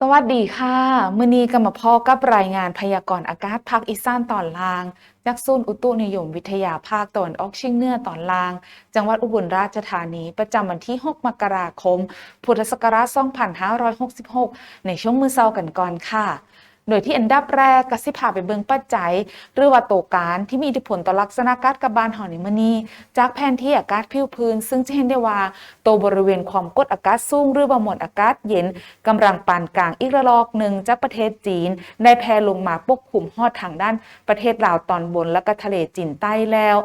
สวัสดีค่ะ มื้อนี้ก็มาพอกับรายงานพยากรณ์อากาศภาคอีสานตอนล่าง จากศูนย์อุตุนิยมวิทยาภาคตะวันออกเฉียงเหนือตอนล่าง จังหวัดอุบลราชธานี ประจำวันที่ 6 มกราคม พุทธศักราช 2566 ในช่วงมื้อเช้ากันก่อนค่ะ โดยที่อันดับแรกก็สิพาไปเบิงปัจจัย หรือว่าโตวการที่มีอิทธิพลต่อลักษณะอากาศกับบ้านเฮาในมื้อนี้จากแผนที่อากาศผิวพื้น ซึ่งจะเห็นได้ว่าตัวบริเวณความกดอากาศสูงหรือว่ามวลอากาศเย็นกำลังปานกลางอีกระลอกหนึ่งจากประเทศจีนได้แผ่ลงมาปกคลุมฮอดทางด้านประเทศลาวตอนบนและก็ทะเลจีนใต้แล้ว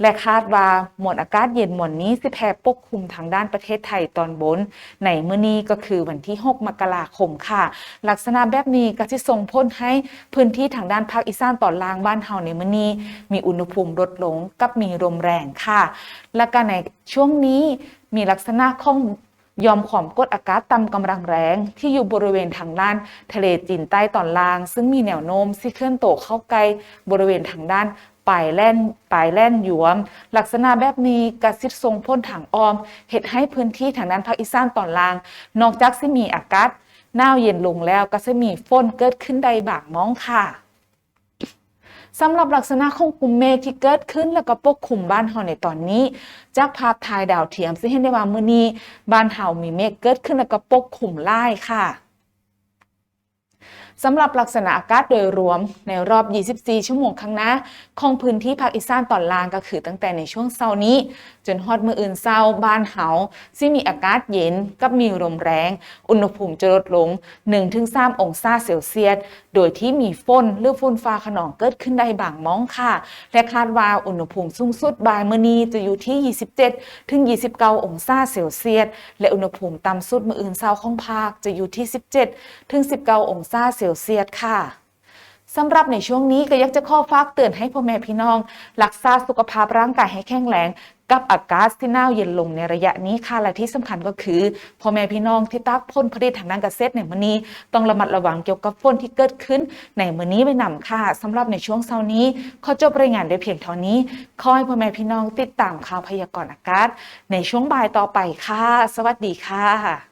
และคาดว่ามวลอากาศเย็นมวลนี้สิแผ่ปกคลุมทางด้านประเทศไทยตอนบน ในมื้อนี้ก็คือวันที่ 6 มกราคมค่ะ ลักษณะแบบนี้ก็จะส่งผลให้พื้นที่ทางด้านภาคอีสานตอนล่างบ้านเฮาในมื้อนี้ มีอุณหภูมิลดลงกับมีลมแรงค่ะ และก็ในช่วงนี้มีลักษณะของ ยอมความกดอากาศต่ำกำลังแรงที่อยู่บริเวณทางด้านทะเลจีนใต้ตอนล่าง ซึ่งมีแนวโน้มที่เคลื่อนตัวเข้าใกล้บริเวณทางด้านปลายแล่นปลายแล่นหยวม ลักษณะแบบนี้กระซิบทรงพ่นทางออมเหตุให้พื้นที่ทางด้านภาคอีสานตอนล่าง นอกจากจะมีอากาศหนาวเย็นลงแล้วก็จะมีฝนเกิดขึ้นใดบางมองค่ะ สำหรับลักษณะของกลุ่มเมฆที่เกิดขึ้นแล้วก็ปกคลุมบ้านเฮาในตอนนี้ จากภาพถ่ายดาวเทียมสิเห็นได้ว่ามื้อนี้บ้านเฮามีเมฆเกิดขึ้นแล้วก็ปกคลุมไล่ค่ะ สำหรับลักษณะอากาศโดยรวมในรอบ 24 ชั่วโมงข้างหน้า ของพื้นที่ภาคอีสานตอนล่างก็คือตั้งแต่ในช่วงเช้านี้ จนฮอดมืออื่นเช้าบ้านเฮาซึ่งมีอากาศเย็นกับมีลมแรง อุณหภูมิจะลดลง 1-3 องศาเซลเซียส โดยที่มีฝนหรือฝนฟ้าขนองเกิดขึ้นได้บางมองค่ะ และคาดว่าอุณหภูมิสูงสุดบ่ายมื้อนี้จะอยู่ที่ 27-29 องศาเซลเซียส และอุณหภูมิต่ำสุดมื้ออื่นเช้าของภาคจะอยู่ที่ 17-19 องศาเซลเซียสค่ะสำหรับในช่วงนี้ก็ยากจะข้อฝากเตือนให้พ่อแม่พี่น้องรักษาสุขภาพร่างกายให้แข็งแรงกับอากาศที่หนาวเย็นลงในระยะนี้ค่ะและที่สำคัญก็คือพ่อแม่พี่น้องที่ตักพ้นผลิตทางด้านเกษตรในมื้อนี้ ต้องระมัดระวังเกี่ยวกับฝนที่เกิดขึ้น ในมื้อนี้ไว้นำค่ะสำหรับในช่วงเช้านี้ขอจบรายงานด้เพียงเท่านี้ขอให้พ่อแม่พี่น้องติดตามข่าวพยากรณ์อากาศ ในช่วงบ่ายต่อไปค่ะ สวัสดีค่ะ